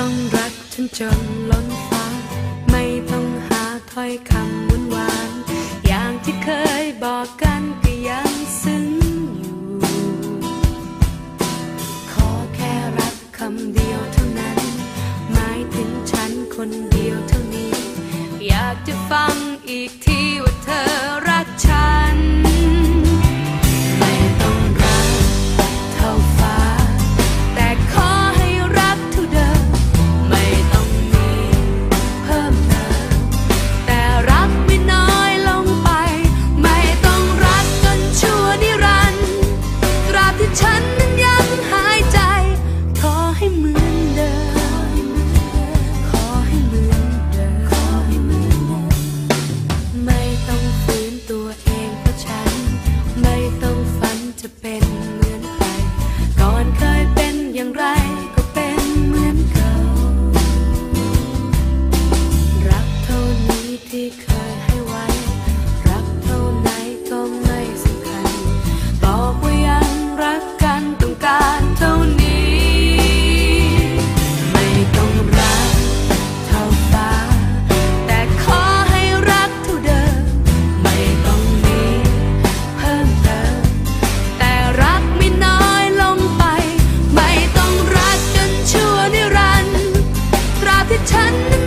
ต้องรักฉันจนล้นฟ้า ไม่ต้องหาถ้อยคำหวานหวาน อย่างที่เคยบอกกันก็ยังซึ้งอยู่ ขอแค่รักคำเดียวเท่านั้น หมายถึงฉันคนเดียวเท่านี้ อยากจะฟัง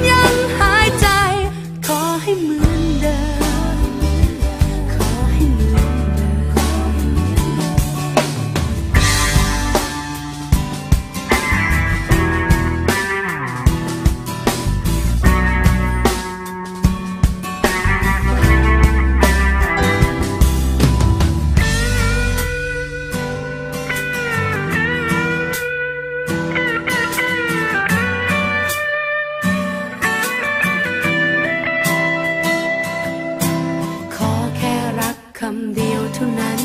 Nhân คำเดียวเท่านั้น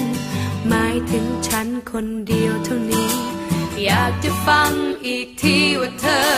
หมายถึงฉันคนเดียวเท่านี้ อยากจะฟังอีกทีว่าเธอ